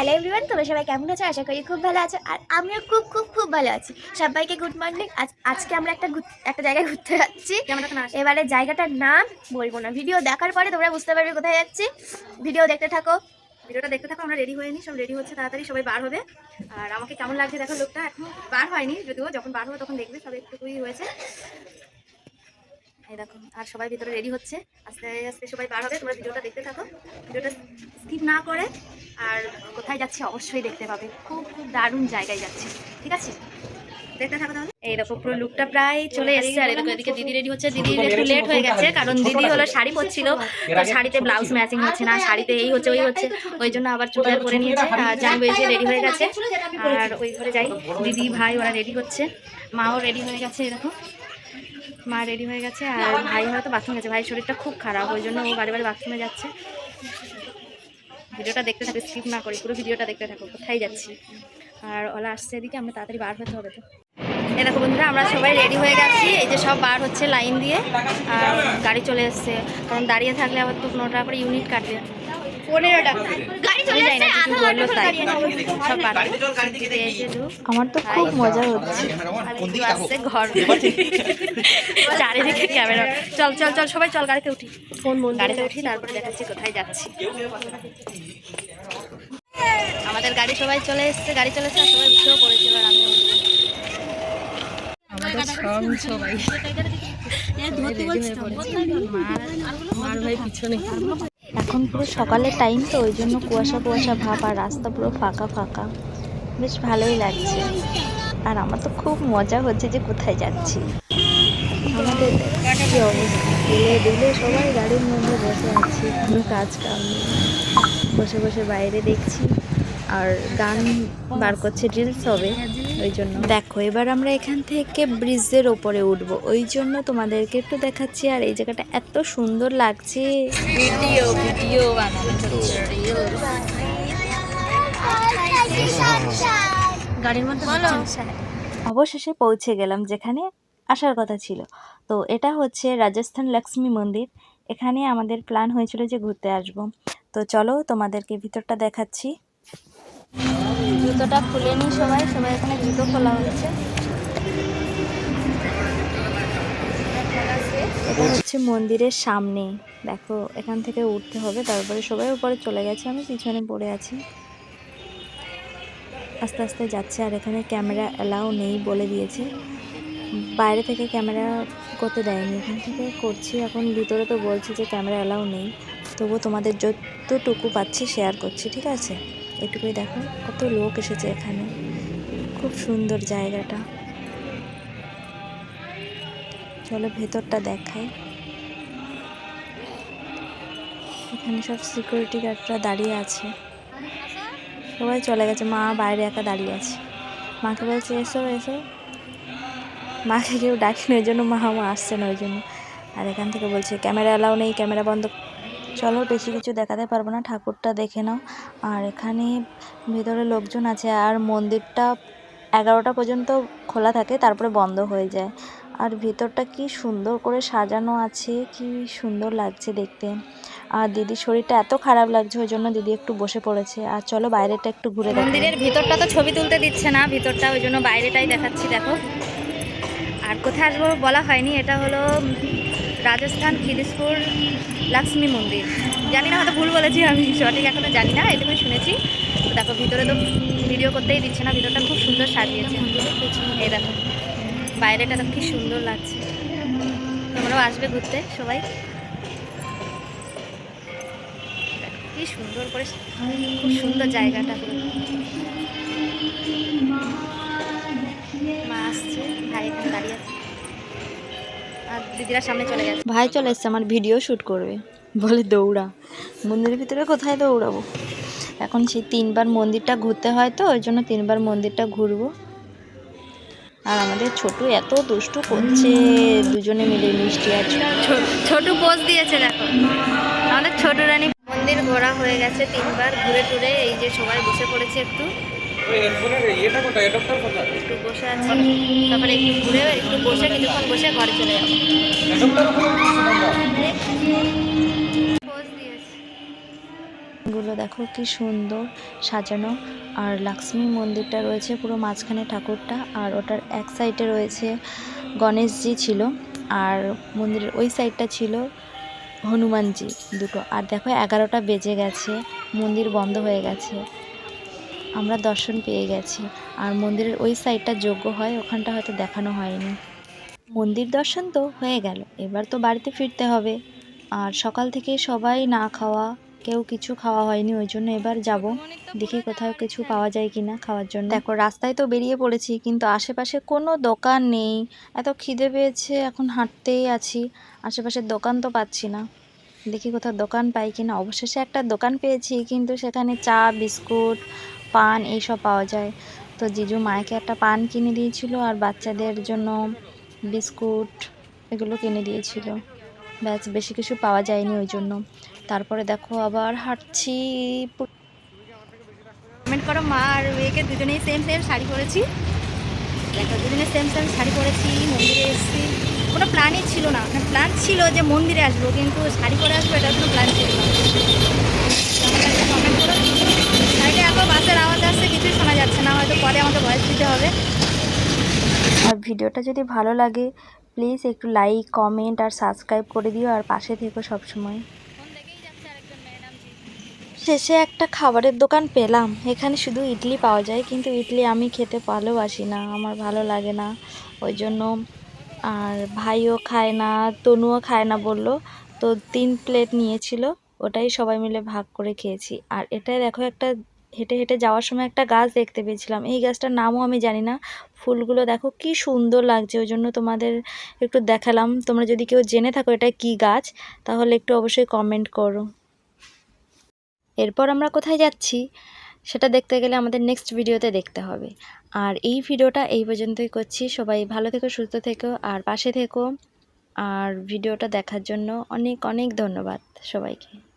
Hello everyone তোমরা সবাই কেমন আছো? আশা করি খুব ভালো আছো। আর আমিও খুব খুব খুব ভালো আছি। সবাইকে গুড মর্নিং আজ আজকে আমরা একটা একটা জায়গায় ঘুরতে যাচ্ছি। এবারে জায়গাটার নাম বলব না। ভিডিও দেখার পরে তোমরা বুঝতে পারবে কোথায় যাচ্ছি। ভিডিও দেখতে থাকো। ভিডিওটা দেখতে থাকো আমরা রেডি হয়ে নি। সব রেডি হচ্ছে তাড়াতাড়ি সবাই বার হবে। আর আমাকে কেমন লাগছে দেখো লোকটা এখন বার হয়নি যদিও যখন বার হবে তখন দেখবে সব একটুকুই হয়েছে। এই দেখো আর সবাই ভিতরে রেডি হচ্ছে। আস্তে আস্তে সবাই বার হবে তোমরা ভিডিওটা দেখতে থাকো। ভিডিওটা স্কিপ না করে আর কোথায় যাচ্ছি অবশ্যই দেখতে পাবে। খুব খুব দারুণ জায়গায় যাচ্ছি। ঠিক আছে? দেখতে থাকো তাহলে। এই পুরো লুকটা প্রায় চলে এসেছে। আর এদিকে এদিকে দিদি রেডি হচ্ছে। দিদি একটু লেট হয়ে গেছে কারণ দিদি হলো শাড়ি পরছিল। তো শাড়িতে ব্লাউজ ম্যাচিং হচ্ছে না শাড়িতে এই হচ্ছে ওই হচ্ছে। ওই জন্য আবার চুড়িদার পরে নিয়েছে। আর জানব রেডি হয়ে গেছে। আর ওই ঘরে যাই। দিদি ভাই ওরা রেডি হচ্ছে। মাও রেডি হয়ে গেছে এরকম মা রেডি হয়ে গেছে আর ভাই হয়তো বাথরুম গেছে। ভাই শরীরটা খুব খারাপ ওই জন্য ও বারে বারে বাথরুমে যাচ্ছে। ভিডিওটা দেখতে থাকো স্কিপ না করি, পুরো ভিডিওটা দেখতে থাকো, কোথায় যাচ্ছি? আর ওলা আসছে এদিকে, আমরা তাড়াতাড়ি বার হতে হবে তো। এ দেখো বন্ধুরা, আমরা সবাই রেডি হয়ে গেছি। এই যে সব বার হচ্ছে লাইন দিয়ে, আর গাড়ি চলে এসছে। কারণ দাঁড়িয়ে থাকলে আবার তো পনেরো টাকা করে ইউনিট কাটবে। পনেরো টাকা আমার তো খুব মজা হচ্ছে। চারিদিকে ক্যামেরা। চল চল চল সবাই চল গাড়িতে উঠি। ফোন মন গাড়িতে উঠি তারপরে দেখাচ্ছি কোথায় যাচ্ছি। আমাদের গাড়ি সবাই চলে এসছে গাড়ি চলে এসছে আর সবাই উঠেও পড়েছে এবার আমি এখন পুরো সকালের টাইম তো, ওই জন্য কুয়াশা কুয়াশা ভাব আর রাস্তা পুরো ফাঁকা ফাঁকা। বেশ ভালোই লাগছে। আর আমার তো খুব মজা হচ্ছে যে কোথায় যাচ্ছি। আমাদের কি অবস্থা? দিলে সবাই গাড়ির মধ্যে বসে আছি। কোনো কাজ কাম নেই বসে বসে বাইরে দেখছি। আর গান বার করছে রিলস হবে ওই জন্য। দেখো এবার আমরা এখান থেকে ব্রিজের ওপরে উঠবো। ওই জন্য তোমাদেরকে একটু দেখাচ্ছি আর এই জায়গাটা এত সুন্দর লাগছে। ভিডিও ভিডিও গাড়ির মধ্যে অবশেষে পৌঁছে গেলাম যেখানে আসার কথা ছিল। তো এটা হচ্ছে রাজস্থান লক্ষ্মী মন্দির। এখানে আমাদের প্ল্যান হয়েছিল যে ঘুরতে আসব। তো চলো তোমাদেরকে ভিতরটা দেখাচ্ছি। জুতোটা খুলে সবাই সবাই এখানে জুতো খোলা হচ্ছে। এটা হচ্ছে মন্দিরের সামনে। দেখো, এখান থেকে উঠতে হবে, তারপরে সবাই উপরে চলে গেছে, আমি পিছনে পড়ে আছি। আস্তে আস্তে যাচ্ছে, আর এখানে ক্যামেরা অ্যালাউ নেই বলে দিয়েছে। বাইরে থেকে ক্যামেরা করতে দেয়নি, এখান থেকে করছি। এখন ভিতরে তো বলছি যে ক্যামেরা অ্যালাউ নেই। তবুও তোমাদের যতটুকু পাচ্ছি শেয়ার করছি, ঠিক আছে? এটুকুই দেখো, কত লোক এসেছে এখানে। খুব সুন্দর জায়গাটা। চলো ভেতরটা দেখাই। এখানে সব সিকিউরিটি গার্ডরা দাঁড়িয়ে আছে। সবাই চলে গেছে, মা বাইরে একা দাঁড়িয়ে আছে। মাকে বলছে, এসো এসো। মাকে কেউ ডাকেনি, ওই জন্য মা মা আসছে না, ওই জন্য। আর এখান থেকে বলছে, ক্যামেরা অ্যালাউ নেই, ক্যামেরা বন্ধ চলো বেশি কিছু দেখাতে পারব না, ঠাকুরটা দেখে নাও। আর এখানে ভেতরে লোকজন আছে, আর মন্দিরটা এগারোটা পর্যন্ত খোলা থাকে, তারপরে বন্ধ হয়ে যায়। আর ভেতরটা কি সুন্দর করে সাজানো আছে, কি সুন্দর লাগছে দেখতে। আর দিদির শরীরটা এত খারাপ লাগছে, ওই জন্য দিদি একটু বসে পড়েছে। আর চলো বাইরেটা একটু ঘুরে মন্দিরের ভিতরটা তো ছবি তুলতে দিচ্ছে না, ভিতরটা ওই জন্য বাইরেটাই দেখাচ্ছি, দেখো। আর কোথায় আসব বলা হয়নি, এটা হলো রাজস্থান খিদিসপুর লক্ষ্মী মন্দির। জানি না, হয়তো ভুল বলেছি, আমি সঠিক এখনও জানি না, এটুকুই শুনেছি। দেখো, ভিতরে তো ভিডিও করতেই দিচ্ছে না, ভিতরটা খুব সুন্দর সাজিয়েছে। এই দেখো, বাইরেটা তো কি সুন্দর লাগছে। তোমরাও আসবে ঘুরতে, সবাই। কি সুন্দর করে, খুব সুন্দর জায়গাটা। মা আসছে, ভাই এখানে দাঁড়িয়ে আছে। আর দিদিরা সামনে চলে গেছে। ভাই চলে এসছে আমার ভিডিও শ্যুট করবে। বলে দৌড়া। মন্দিরের ভিতরে কোথায় দৌড়াবো? এখন সেই তিনবার মন্দিরটা ঘুরতে হয় তো ওই জন্য তিনবার মন্দিরটা ঘুরবো। আর আমাদের ছোটু এত দুষ্টু করছে দুজনে মিলে মিষ্টি আর ছোটু। ছোট পোজ দিয়েছে দেখো। আমাদের ছোট রানী মন্দির ঘোরা হয়ে গেছে তিনবার ঘুরে টুরে এই যে সবাই বসে পড়েছে একটু। একটু বসে আছি। তারপরে একটু ঘুরে একটু বসে কিছুক্ষণ বসে ঘরে চলে যাব। গুলো দেখো কি সুন্দর সাজানো। আর লক্ষ্মী মন্দিরটা রয়েছে পুরো মাঝখানে ঠাকুরটা আর ওটার এক সাইডে রয়েছে গণেশজি ছিল আর মন্দিরের ওই সাইডটা ছিল হনুমানজি দুটো। আর দেখো এগারোটা বেজে গেছে মন্দির বন্ধ হয়ে গেছে। আমরা দর্শন পেয়ে গেছি। আর মন্দিরের ওই সাইডটা যোগ্য হয়, ওখানটা হয়তো দেখানো হয়নি। মন্দির দর্শন তো হয়ে গেল, এবার তো বাড়িতে ফিরতে হবে। আর সকাল থেকে সবাই না খাওয়া, কেউ কিছু খাওয়া হয়নি, ওই জন্য এবার যাব। দেখি কোথাও কিছু পাওয়া যায় কিনা খাওয়ার জন্য। দেখো, রাস্তায় তো বেরিয়ে পড়েছি, কিন্তু আশেপাশে কোনো দোকান নেই। এত খিদে পেয়েছে, এখন হাঁটতেই আছি। আশেপাশের দোকান তো পাচ্ছি না। দেখি কোথাও দোকান পাই কিনা। অবশেষে একটা দোকান পেয়েছি, কিন্তু সেখানে চা, বিস্কুট পান, এইসব পাওয়া যায়। তো জিজু মায়েকে একটা পান কিনে দিয়েছিল আর বাচ্চাদের জন্য বিস্কুট এগুলো কিনে দিয়েছিল। ব্যাস, বেশি কিছু পাওয়া যায়নি ওই জন্য। তারপরে দেখো আবার হাঁটছি। কমেন্ট করো, মা আর মেয়েকে দুজনেই সেম সেম শাড়ি পরেছি। দেখো, দুজনে সেম সেম শাড়ি পরেছি, মন্দিরে এসেছি। কোনো প্ল্যানই ছিল না। মানে প্ল্যান ছিল যে মন্দিরে আসব, কিন্তু শাড়ি পরে আসব এটা কোনো প্ল্যান ছিল না। কমেন্ট করো বাসের আওয়াজ আসছে কিছুই শোনা যাচ্ছে না হয়তো পরে আমাকে ভয়েস দিতে হবে। আর ভিডিওটা যদি ভালো লাগে প্লিজ একটু লাইক কমেন্ট আর সাবস্ক্রাইব করে দিও আর পাশে থেকো সবসময়। শেষে একটা খাবারের দোকান পেলাম এখানে শুধু ইডলি পাওয়া যায় কিন্তু ইডলি আমি খেতে ভালোবাসি না আমার ভালো লাগে না। ওই জন্য আর ভাইও খায় না তনুও খায় না বলল তো তিন প্লেট নিয়েছিল ওটাই সবাই মিলে ভাগ করে খেয়েছি। আর এটাই দেখো একটা হেঁটে হেঁটে যাওয়ার সময় একটা গাছ দেখতে পেয়েছিলাম। এই গাছটার নামও আমি জানি না। ফুলগুলো দেখো কি সুন্দর লাগছে, ওই জন্য তোমাদের একটু দেখালাম। তোমরা যদি কেউ জেনে থাকো এটা কি গাছ, তাহলে একটু অবশ্যই কমেন্ট করো। এরপর আমরা কোথায় যাচ্ছি, সেটা দেখতে গেলে আমাদের নেক্সট ভিডিওতে দেখতে হবে। আর এই ভিডিওটা এই পর্যন্তই করছি। সবাই ভালো থেকো, সুস্থ থেকো, আর পাশে থেকো। আর ভিডিওটা দেখার জন্য অনেক অনেক ধন্যবাদ সবাইকে।